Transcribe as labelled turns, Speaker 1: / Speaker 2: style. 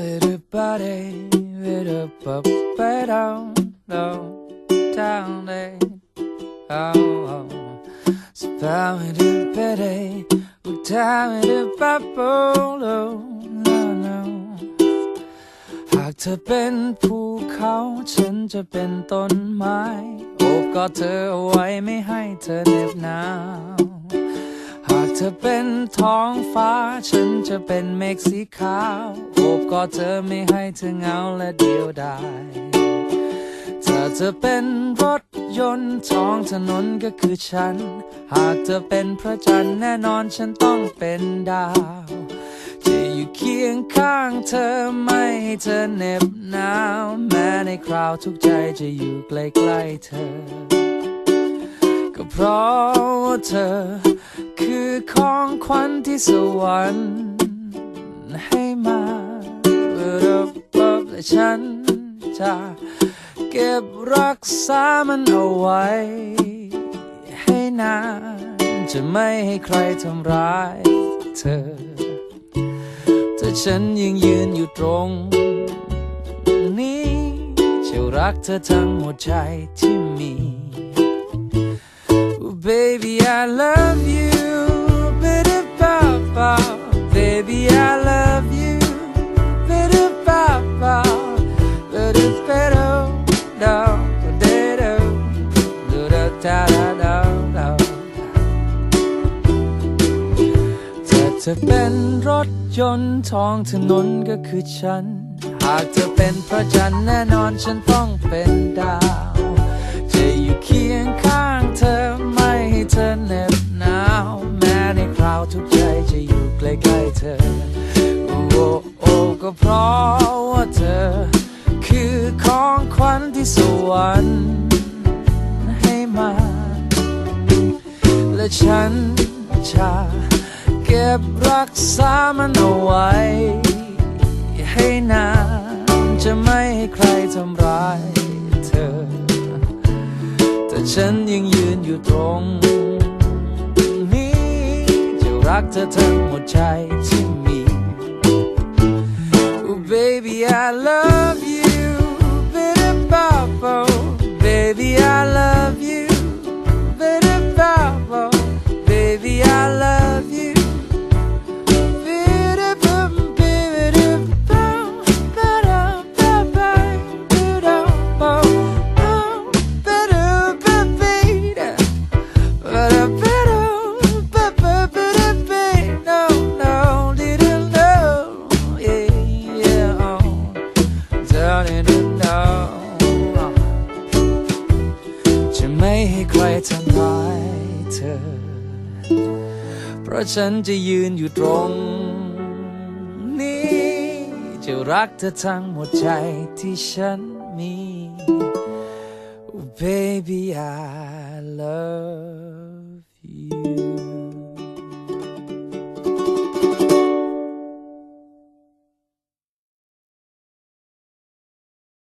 Speaker 1: everybody, with a pop, down, down, down, there. Oh, so power to pity, down to bubble, no, no. หากเธอเป็นภูเขาฉันจะเป็นต้นไม้ โอบกอดเธอเอาไว้ไม่ให้เธอเหน็บหนาว เธอเป็นท้องฟ้า ฉันจะเป็นเมฆสีขาวโอบกอดเธอไม่ให้เธอเหงาและเดียวดายถ้าเธอเป็นรถยนต์ท้องถนนก็คือฉัน หากเธอเป็นพระจันทร์แน่นอนฉันต้องเป็นดาวจะอยู่เคียงข้างเธอไม่ให้เธอเหน็บหนาว แม้ในคราวทุกใจจะอยู่ใกล้ๆเธอ ก็เพราะเธอ คือของขวัญที่สวรรค์ให้มาเพื่อรับบและฉันจะเก็บรักษามันเอาไว้ ให้นาน จะไม่ให้ใครทำร้ายเธอ ถ้าฉันยังยืนอยู่ตรงนี้จะรักเธอทั้งหัวใจที่มี Oh, baby, I love you. Ba, Baby, I love you. Bitter papa. Bitter better. Da da da da da da da da. ถ้าเธอเป็นรถยนต์ท้องถนนก็คือฉัน หากเธอเป็นพระจันทร์แน่นอนฉันต้องเป็นดาว จะอยู่เคียงข้าง ก็เพราะว่าเธอ คือของขวัญที่สวรรค์ให้มา และฉันจะเก็บรักษามันเอาไว้ ให้นานจะไม่ให้ใครทำร้ายเธอ แต่ฉันยังยืนอยู่ตรงนี้ จะรักเธอทั้งหมดใจที่ baby I love ไม่ให้ใครทำร้ายเธอ เพราะฉันจะยืนอยู่ตรงนี้ จะรักเธอทั้งหมดใจที่ฉันมี Oh, baby I love